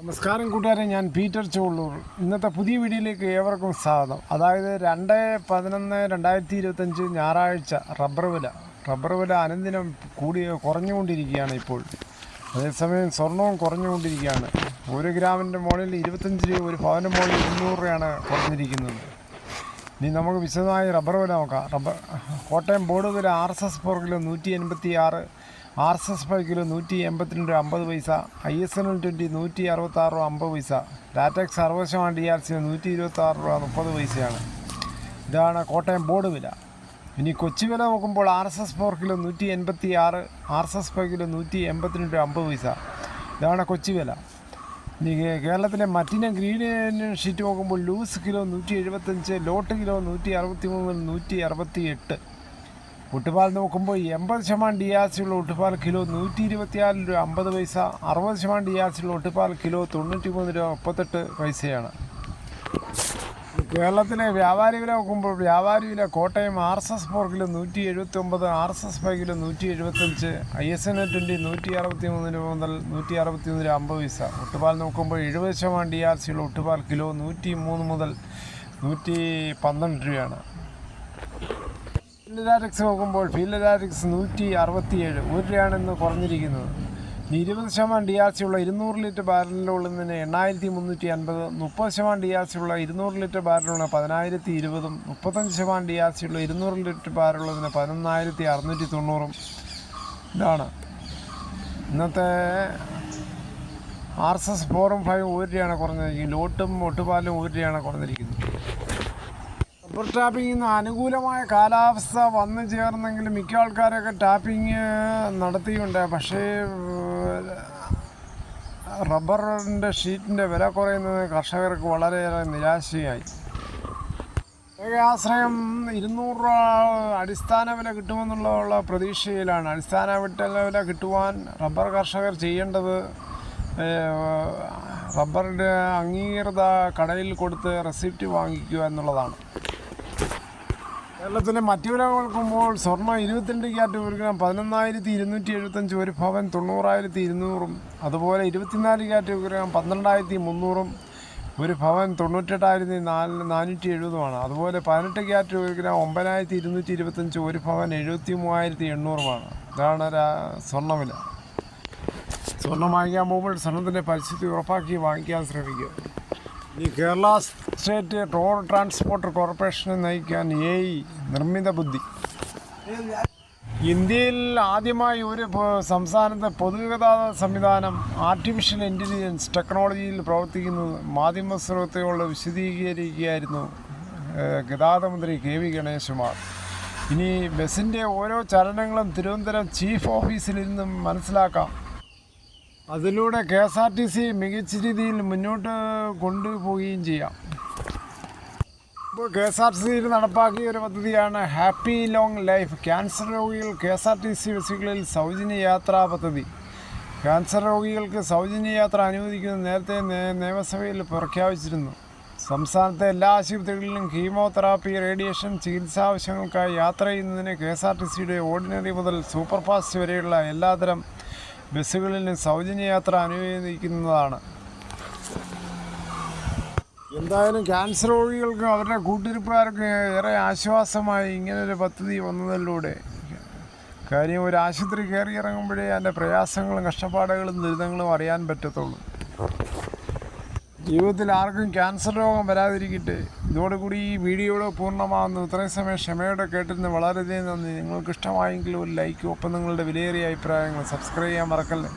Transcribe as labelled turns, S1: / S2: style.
S1: നമസ്കാരം കൂട്ടുകാരെ ഞാൻ പീറ്റർ ചോളൂർ ഇന്നത്തെ പുതിയ വീഡിയോയിലേക്ക് ഏവർക്കും സ്വാഗതം. അതായത് രണ്ട് പതിനൊന്ന് രണ്ടായിരത്തി ഇരുപത്തഞ്ച് ഞായറാഴ്ച റബ്ബർ വില. റബ്ബർ വില അനന്തിനം കൂടി കുറഞ്ഞുകൊണ്ടിരിക്കുകയാണ് ഇപ്പോൾ. അതേസമയം സ്വർണവും കുറഞ്ഞുകൊണ്ടിരിക്കുകയാണ്. ഒരു ഗ്രാമിന്റെ മുകളിൽ ഇരുപത്തഞ്ച് രൂപ ഒരു പവന്റെ മുകളിൽ ഇരുന്നൂറ് രൂപയാണ് കുറഞ്ഞിരിക്കുന്നത്. ഇനി നമുക്ക് വിശദമായി റബ്ബർ വില നോക്കാം. റബ്ബർ കോട്ടയം ബോർഡ് വില ആർ എസ് എസ് കിലോ നൂറ്റി എൺപത്തി ആറ് R S S five kilo നൂറ്റി എൺപത്തിരണ്ട് അമ്പത് പൈസ I S N L twenty നൂറ്റി അറുപത്താറ് രൂപ അമ്പത് പൈസ അറുപത് ശതമാനം ഡി ആർ സി നൂറ്റി ഇരുപത്താറ് രൂപ മുപ്പത് പൈസയാണ്. ഇതാണ് കോട്ടയം ബോർഡ് വില. ഇനി കൊച്ചി വില നോക്കുമ്പോൾ R S S four kilo നൂറ്റി എൺപത്തി ആറ് R S S five kilo നൂറ്റി എൺപത്തിരണ്ട് അമ്പത് പൈസ. ഇതാണ് കൊച്ചി വില. ഇനി കേരളത്തിലെ മറ്റിനെ ഗ്രീൻ ഷീറ്റ് നോക്കുമ്പോൾ ലൂസ് കിലോ നൂറ്റി എഴുപത്തഞ്ച് ലോട്ട് കിലോ നൂറ്റി അറുപത്തി മൂന്ന് നൂറ്റി അറുപത്തി എട്ട് ഒട്ടുപാൽ നോക്കുമ്പോൾ എൺപത് ശതമാനം ഡി ആർ സിയുള്ള ഒട്ടുപാൽ കിലോ നൂറ്റി ഇരുപത്തിനാല് രൂപ അമ്പത് പൈസ അറുപത് ശതമാനം ഡി ആർ സിയുള്ള ഒട്ടുപാൽ കിലോ തൊണ്ണൂറ്റി മൂന്ന് രൂപ മുപ്പത്തെട്ട് പൈസയാണ്. കേരളത്തിലെ വ്യാപാരി വില നോക്കുമ്പോൾ വ്യാപാരി വില Kottayam R S S four kilo നൂറ്റി എഴുപത്തി ഒമ്പത് R S S five kilo നൂറ്റി എഴുപത്തഞ്ച് I S N A twenty നൂറ്റി അറുപത്തി മൂന്ന് രൂപ മുതൽ നൂറ്റി അറുപത്തി മൂന്ന് രൂപ അമ്പത് പൈസ. ഒട്ടുപാൽ നോക്കുമ്പോൾ എഴുപത് ശതമാനം ഡി ആർ സിയുള്ള ഒട്ടുപാൽ കിലോ നൂറ്റി മൂന്ന് മുതൽ നൂറ്റി പന്ത്രണ്ട് രൂപയാണ്. ഫീൽഡാറ്റിക്സ് നോക്കുമ്പോൾ ഫീൽഡാറ്റിക്സ് നൂറ്റി അറുപത്തിയേഴ് ഒരു രൂപയാണ് ഇന്ന് കുറഞ്ഞിരിക്കുന്നത്. ഇനി ഇരുപത് ശതമാനം ഡി ആർ സി ഉള്ള ഇരുന്നൂറ് ലിറ്റർ ബാരലിലുള്ളതിന് എണ്ണായിരത്തി മുന്നൂറ്റി അൻപത് മുപ്പത് ശതമാനം ഡി ആർ സി ഉള്ള ഇരുന്നൂറ് ലിറ്റർ ബാരലുള്ള പതിനായിരത്തി ഇരുപതും മുപ്പത്തഞ്ച് ശതമാനം ഡി ആർ സി ഉള്ള ഇരുന്നൂറ് ലിറ്റർ ബാരലുള്ളതിന് പതിനൊന്നായിരത്തി അറുന്നൂറ്റി തൊണ്ണൂറും ഇതാണ്. ഇന്നത്തെ ആർ എസ് എസ് ഫോറും ഫൈവും ഒരു രൂപയാണ് കുറഞ്ഞിരിക്കുന്നത്. ലോട്ടും ഒട്ടുപാലും ഒരു രൂപയാണ് കുറഞ്ഞിരിക്കുന്നത്. റബ്ബർ ടാപ്പിങ്ങിന് അനുകൂലമായ കാലാവസ്ഥ വന്നു ചേർന്നെങ്കിൽ മിക്ക ആൾക്കാരൊക്കെ ടാപ്പിങ് നടത്തിയുണ്ട് പക്ഷേ റബ്ബറിന്റെ ഷീറ്റിന്റെ വില കുറയുന്നത് കർഷകർക്ക് വളരെയേറെ നിരാശയായി. ആശ്രയം ഇരുന്നൂറ് രൂപ അടിസ്ഥാന വില കിട്ടുമെന്നുള്ള പ്രതീക്ഷയിലാണ്. അടിസ്ഥാന വില കിട്ടുവാൻ റബ്ബർ കർഷകർ ചെയ്യേണ്ടത് റബ്ബറിന്റെ അംഗീകൃത കടയിൽ കൊടുത്ത് റെസിപ്റ്റ് വാങ്ങിക്കുക എന്നുള്ളതാണ്. കേരളത്തിലെ മറ്റു വില നോക്കുമ്പോൾ സ്വർണം ഇരുപത്തിരണ്ട് ക്യാറ്റ് ഒരു ഗ്രാം പതിനൊന്നായിരത്തി ഇരുന്നൂറ്റി എഴുപത്തഞ്ച് ഒരു ഭവൻ തൊണ്ണൂറായിരത്തി ഇരുന്നൂറും. അതുപോലെ ഇരുപത്തിനാല് ക്യാറ്റ് ഒരു ഗ്രാം പന്ത്രണ്ടായിരത്തി മുന്നൂറും ഒരു ഭവൻ തൊണ്ണൂറ്റെട്ടായിരത്തി നാല് നാനൂറ്റി എഴുപതുമാണ്. അതുപോലെ പതിനെട്ട് ക്യാറ്റ് ഒരു ഗ്രാം ഒമ്പതിനായിരത്തി ഇരുന്നൂറ്റി ഇരുപത്തഞ്ച് ഒരു ഭവൻ എഴുപത്തി മൂവായിരത്തി എണ്ണൂറുമാണ്. ഇതാണ് സ്വർണവില സ്വർണം വാങ്ങിക്കാൻ പോകുമ്പോൾ സ്വർണത്തിന്റെ പരിസ്ഥിതി ഉറപ്പാക്കി വാങ്ങിക്കാൻ ശ്രമിക്കുക. ഈ കേരള സ്റ്റേറ്റ് റോഡ് ട്രാൻസ്പോർട്ട് കോർപ്പറേഷനെ നയിക്കാൻ എ നിർമ്മിത ബുദ്ധി. ഇന്ത്യയിൽ ആദ്യമായി ഒരു സംസ്ഥാനത്തെ പൊതുഗതാഗത സംവിധാനം ആർട്ടിഫിഷ്യൽ ഇന്റലിജൻസ് ടെക്നോളജിയിൽ പ്രവർത്തിക്കുന്നത് മാധ്യമ സ്രോതയോട് വിശദീകരിക്കുകയായിരുന്നു ഗതാഗത മന്ത്രി കെ വി ഗണേശകുമാർ ഇനി ബസ്സിന്റെ ഓരോ ചലനങ്ങളും തിരുവനന്തപുരം ചീഫ് ഓഫീസിൽ നിന്നും മനസ്സിലാക്കാം. അതിലൂടെ K S R T C മികച്ച രീതിയിൽ മുന്നോട്ട് കൊണ്ടുപോവുകയും ചെയ്യാം. ഇപ്പോൾ കെ എസ് ആർ ടി സിയിൽ നടപ്പാക്കിയ ഒരു പദ്ധതിയാണ് ഹാപ്പി ലോങ് ലൈഫ് ക്യാൻസർ രോഗികൾ K S R T C ബസ്സുകളിൽ സൗജന്യ യാത്രാ പദ്ധതി. ക്യാൻസർ രോഗികൾക്ക് സൗജന്യ യാത്ര അനുവദിക്കുന്നത് നേരത്തെ നിയമസഭയിൽ പ്രഖ്യാപിച്ചിരുന്നു. സംസ്ഥാനത്തെ എല്ലാ ആശുപത്രികളിലും കീമോതെറാപ്പി റേഡിയേഷൻ ചികിത്സാ ആവശ്യങ്ങൾക്കായി യാത്ര ചെയ്യുന്നതിന് കെ എസ് ആർ ടി സിയുടെ ഓർഡിനറി മുതൽ സൂപ്പർ ഫാസ്റ്റ് വരെയുള്ള എല്ലാതരം ബസ്സുകളിലും സൗജന്യ യാത്ര അനുവദിക്കുന്നതാണ്. എന്തായാലും ക്യാൻസർ രോഗികൾക്കും അവരുടെ കൂട്ടിരിപ്പുകാർക്കും ഏറെ ആശ്വാസമായി ഇങ്ങനൊരു പദ്ധതി വന്നതിലൂടെ. കാര്യം ഒരു ആശുപത്രി കയറി ഇറങ്ങുമ്പോഴേ അതിന്റെ പ്രയാസങ്ങളും കഷ്ടപ്പാടുകളും ദുരിതങ്ങളും അറിയാൻ പറ്റത്തുള്ളൂ. ജീവിതത്തിൽ ആർക്കും ക്യാൻസർ രോഗം വരാതിരിക്കട്ടെ. ഇതോടുകൂടി ഈ വീഡിയോയുടെ പൂർണമാകുന്നു ഇത്രയും സമയം ക്ഷമയോടെ കേട്ടിരുന്ന് വളരെയധികം നന്ദി. നിങ്ങൾക്ക് ഇഷ്ടമായെങ്കിൽ ഒരു ലൈക്കും ഒപ്പം നിങ്ങളുടെ വിലയേറിയ അഭിപ്രായങ്ങൾ സബ്സ്ക്രൈബ് ചെയ്യാൻ മറക്കല്ലേ?